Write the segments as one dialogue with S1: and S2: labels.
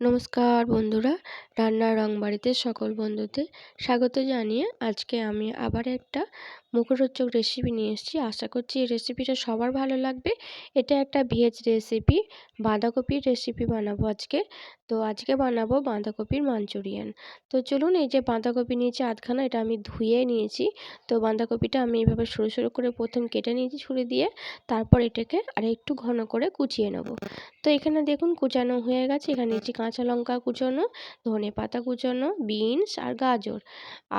S1: নমস্কার বন্ধুরা রান্নার রং বাড়িতে সকল বন্ধুদের স্বাগত জানিয়ে আজকে আমি আবার একটা মুখরোচক রেসিপি নিয়ে এসেছি। আশা করছি এই রেসিপিটা সবার ভালো লাগবে। এটা একটা ভেজ রেসিপি বাঁধাকপির রেসিপি বানাবো আজকে। তো আজকে বানাবো বাঁধাকপির মাঞ্চুরিয়ান তো চলুন এই যে বাঁধাকপি নিয়েছি আধখানা, এটা আমি ধুয়ে নিয়েছি। তো বাঁধাকপিটা আমি এইভাবে সরু সরু করে প্রথম কেটে নিয়েছি ছুরি দিয়ে। তারপর এটাকে আর একটু ঘন করে কুচিয়ে নেব। তো এখানে দেখুন কুচানো হয়ে গেছে। এখানে নিয়েছি কাঁচা লঙ্কা কুচানো, ধনে পাতা কুচোনো, বিনস আর গাজর।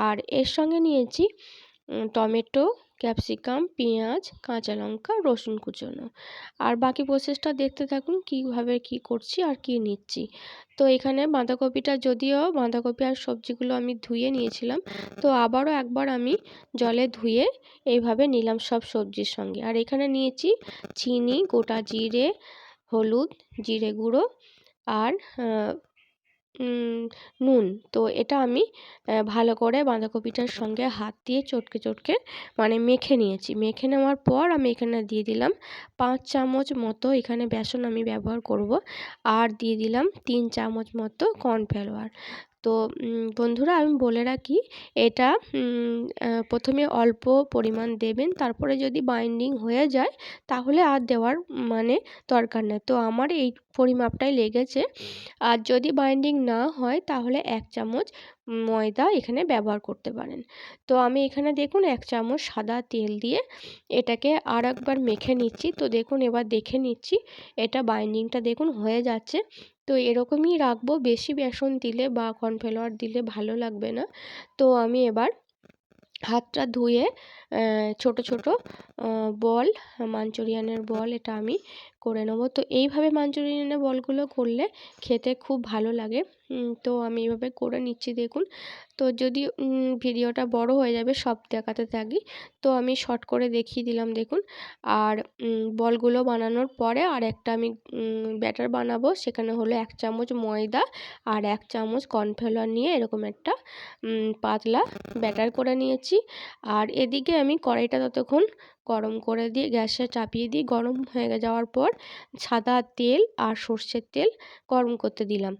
S1: আর এর সঙ্গে নিয়েছি টমেটো, ক্যাপসিকাম, পেঁয়াজ, কাঁচা লঙ্কা, রসুন কুচোনো। আর বাকি প্রসেসটা দেখতে থাকুন কীভাবে কি করছি আর কি নিচ্ছি। তো এখানে বাঁধাকপিটা যদিও বাঁধাকপি আর সবজিগুলো আমি ধুয়ে নিয়েছিলাম, তো আবারও একবার আমি জলে ধুয়ে এইভাবে নিলাম সব সবজির সঙ্গে। আর এখানে নিয়েছি চিনি, গোটা জিরে, হলুদ, জিরে গুঁড়ো আর নুন। তো এটা আমি ভালো করে বাঁধাকপিটার সঙ্গে হাত দিয়ে চটকে চটকে মানে মেখে নিয়েছি। মেখে নেওয়ার পর আমি এখানে দিয়ে দিলাম পাঁচ চামচ মতো এখানে বেসন আমি ব্যবহার করব। আর দিয়ে দিলাম তিন চামচ মতো কর্নফ্লাওয়ার। তো বন্ধুরা আমি বলে রাখি, এটা প্রথমে অল্প পরিমাণ দেবেন, তারপরে যদি বাইন্ডিং হয়ে যায়, তাহলে আর দেওয়ার মানে দরকার নেই। তো আমার এই পরিমাপটাই লেগেছে। আর যদি বাইন্ডিং না হয়, তাহলে এক চামচ ময়দা এখানে ব্যবহার করতে পারেন। তো আমি এখানে দেখুন, এক চামচ সাদা তেল দিয়ে এটাকে আর একবার মেখে নিচ্ছি। তো দেখুন, এবার দেখে নিচ্ছি, এটা বাইন্ডিংটা দেখুন হয়ে যাচ্ছে। তো এরকমই রাখব। বেশি বেসন দিলে বা কর্নফ্লাওয়ার দিলে ভালো লাগবে না। তো আমি এবার হাতটা ধুয়ে ছোট ছোট বল, মাঞ্চুরিয়ানের বল এটা আমি করে নেব। তো এইভাবে মাঞ্চুরিয়ানের বলগুলো করলে খেতে খুব ভালো লাগে। তো আমি এইভাবে করে নিচ্ছি, দেখুন। তো যদি ভিডিওটা বড় হয়ে যাবে সব দেখাতে থাকি, তো আমি শর্ট করে দেখিয়ে দিলাম, দেখুন। আর বলগুলো বানানোর পরে আর একটা আমি ব্যাটার বানাবো, সেখানে হলো এক চামচ ময়দা আর এক চামচ কর্নফ্লাওয়ার নিয়ে এরকম একটা পাতলা ব্যাটার করে নিয়েছি। আর এদিকে আমি কড়াইটা ততক্ষণ গরম করে দিয়ে গ্যাসে চাপিয়ে দিয়ে গরম হয়ে যাওয়ার পর সাদা তেল আর সর্ষের তেল গরম করতে দিলাম।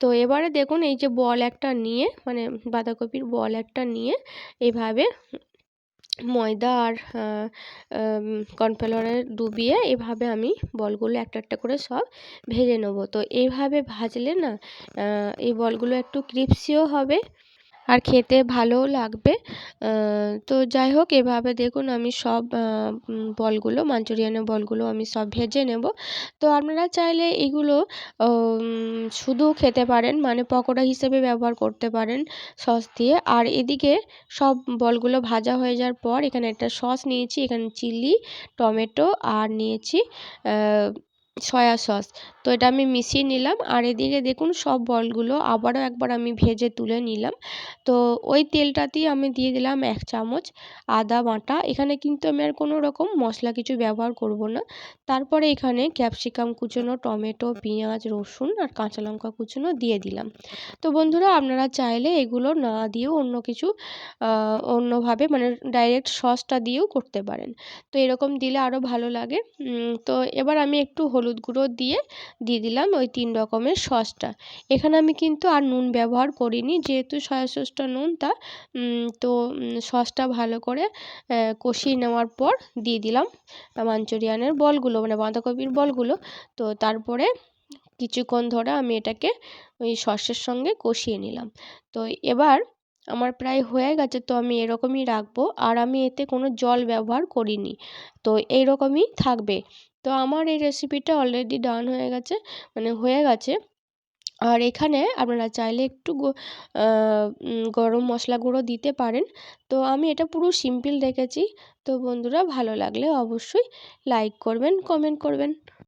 S1: তো এবারে দেখুন এই যে বল একটা নিয়ে মানে বাঁধাকপির বল একটা নিয়ে এভাবে ময়দা আর কর্নফ্লাওয়ারে ডুবিয়ে এভাবে আমি বলগুলো একটা একটা করে সব ভেজে নেব। তো এইভাবে ভাজলে না এই বলগুলো একটু ক্রিপসিও হবে। আর খেতে ভালোও লাগবে। তো যাই হোক, এভাবে দেখুন আমি সব বলগুলো, মাঞ্চুরিয়ানের বলগুলো আমি সব ভেজে নেব। তো আপনারা চাইলে এগুলো শুধু খেতে পারেন মানে পকোড়া হিসেবে ব্যবহার করতে পারেন সস দিয়ে। আর এদিকে সব বলগুলো ভাজা হয়ে যাওয়ার পর এখানে একটা সস নিয়েছি, এখানে চিলি, টমেটো আর নিয়েছি সয়া সস তো এটা আমি মিশিয়ে নিলাম। আর এদিকে দেখুন, সব বলগুলো আবারও একবার আমি ভেজে তুলে নিলাম। তো ওই তেলটাতেই আমি দিয়ে দিলাম এক চামচ আদা বাটা। এখানে কিন্তু আমি আর কোনো রকম মশলা কিছু ব্যবহার করব না। তারপরে এখানে ক্যাপসিকাম কুচোনো, টমেটো, পেঁয়াজ, রসুন আর কাঁচা লঙ্কা কুচোনো দিয়ে দিলাম। তো বন্ধুরা, আপনারা চাইলে এগুলো না দিয়েও অন্য কিছু অন্যভাবে মানে ডাইরেক্ট সসটা দিয়েও করতে পারেন। তো এরকম দিলে আরও ভালো লাগে। তো এবার আমি একটু হলুদ গুঁড়ো দিয়ে দিয়ে দিলাম ওই তিন রকমের সসটা। এখানে আমি কিন্তু আর নুন ব্যবহার করিনি, যেহেতু সয়া সসটা নুন তা তো সসটা ভালো করে কষিয়ে নেওয়ার পর দিয়ে দিলাম মাঞ্চুরিয়ানের বলগুলো মানে বাঁধাকপির বলগুলো। তো তারপরে কিছুক্ষণ ধরে আমি এটাকে ওই সসের সঙ্গে কষিয়ে নিলাম। তো এবার আমার প্রায় হয়ে গেছে, তো আমি এরকমই রাখব। আর আমি এতে কোনো জল ব্যবহার করিনি, তো এইরকমই থাকবে। তো আমার এই রেসিপিটা অলরেডি ডান হয়ে গেছে মানে হয়ে গেছে। আর এখানে আপনারা চাইলে একটু গরম মশলা গুঁড়ো দিতে পারেন। তো আমি এটা পুরো সিম্পল রেখেছি তো বন্ধুরা ভালো লাগলে অবশ্যই লাইক করবেন কমেন্ট করবেন।